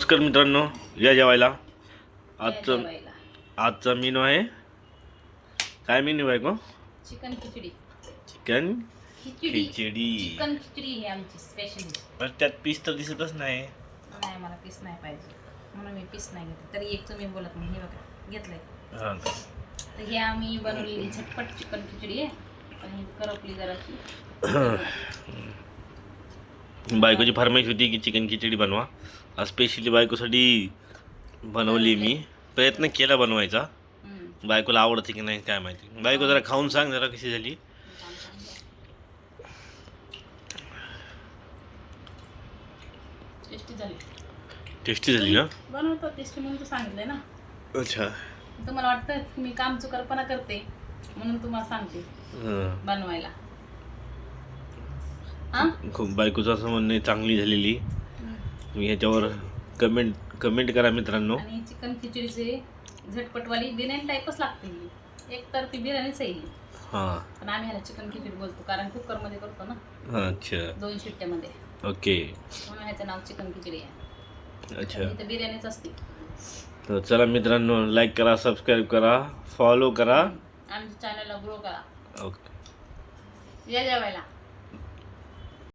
नमस्कार मित्रांनो या जेवायला. आजचं. आजचा मेनू आहे काय मेनू आहे गो? Chicken khichdi. Chicken khichdi. Chicken khichdi ही आमची स्पेशल पण त्यात पीस तर दिसतच नाही. नाही मला पीस नाही पाहिजे. म्हणून मी पीस नाही घेतली. तरी एक तुम्ही बोलत नाही. हे बघा घेतलंय. हा? तर हे आम्ही बनवलेली झटपट चिकन खिचडी आहे. पण ही करपली जराशी. बायकोची फरमाईश होती की चिकन खिचडी बनवा. स्पेशली बायकोसाठी बनवली मी. प्रयत्न केला बनवायचा. बायकोला आवडते की नाही काय माहिती. बायको जरा खाऊन सांग जरा कशी झाली. टेस्टी झाली. टेस्टी झाली ना? बनवतो टेस्टी म्हणून तू सांगितलंय ना. अच्छा. तुम्हाला वाटतं मी काम चुकारपणा करते म्हणून तुम्हाला सांगते. बनवायला. हा? खूप बायकोचं असं म्हणणं चांगली झालेली. तुम्ही ह्याच्यावर कमेंट कमेंट करा मित्रांनो. आणि चिकन खिचडीचे झटपटवाली बिर्याणी टाईपच लागते एक तर ती बिर्याणीच आहे ही. पण आम्ही ह्याला चिकन खिचडी बोलतो कारण कुकरमध्ये करतो ना. हां अच्छा. दोन शिट्ट्यामध्ये. ओके. म्हणून ह्याचं नाव चिकन खिचडी आहे. अच्छा. इथे बिर्याणीच असते. तर चला मित्रांनो लाईक करा सबस्क्राईब करा फॉलो करा. आमच्या चॅनलला ग्रो करा. ओके. या जेवायला.